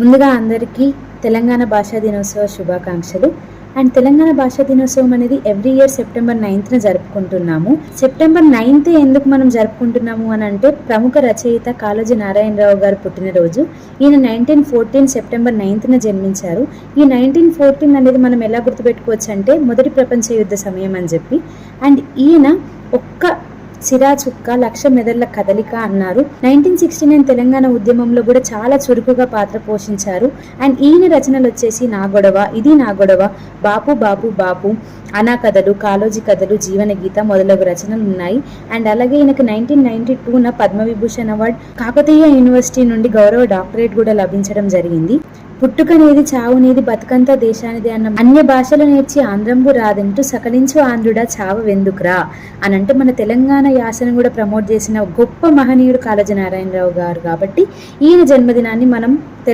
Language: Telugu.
ముందుగా అందరికీ తెలంగాణ భాషా దినోత్సవ శుభాకాంక్షలు. అండ్ తెలంగాణ భాషా దినోత్సవం అనేది ఎవ్రీ ఇయర్ సెప్టెంబర్ నైన్త్న జరుపుకుంటున్నాము. సెప్టెంబర్ నైన్త్ ఎందుకు మనం జరుపుకుంటున్నాము అని అంటే ప్రముఖ రచయిత కాళోజీ నారాయణరావు గారు పుట్టినరోజు. ఈయన నైన్టీన్ ఫోర్టీన్ సెప్టెంబర్ నైన్త్న జన్మించారు. ఈ నైన్టీన్ ఫోర్టీన్ అనేది మనం ఎలా గుర్తుపెట్టుకోవచ్చు అంటే మొదటి ప్రపంచ యుద్ధ సమయం అని చెప్పి. అండ్ ఈయన సిరా చుక్క లక్ష మెదళ్ళ కదలిక అన్నారు. నైన్టీన్ సిక్స్టీ నైన్ తెలంగాణ ఉద్యమంలో కూడా చాలా చురుకుగా పాత్ర పోషించారు. అండ్ ఈయన రచనలు వచ్చేసి నా గొడవ ఇది నా గొడవ బాపు బాపు బాపు అనా కథలు కాలోజీ కథలు జీవన గీత మొదలగు రచనలు ఉన్నాయి. అండ్ అలాగే ఈయనకు నైన్టీన్ నైన్టీ టూన పద్మవిభూషణ్ అవార్డ్ కాకతీయ యూనివర్సిటీ నుండి గౌరవ డాక్టరేట్ కూడా లభించడం జరిగింది. పుట్టుకనేది చావునేది బతుకంతా దేశానిది అన్న అన్య భాషలు నేర్చి ఆంధ్రంబు రాదంటూ సకలించు ఆంధ్రుడా చావ వెందుకురా అని అంటే మన తెలంగాణ యాసను కూడా ప్రమోట్ చేసిన గొప్ప మహనీయుడు కాళోజీ నారాయణరావు గారు కాబట్టి ఈయన జన్మదినాన్ని మనం తెలి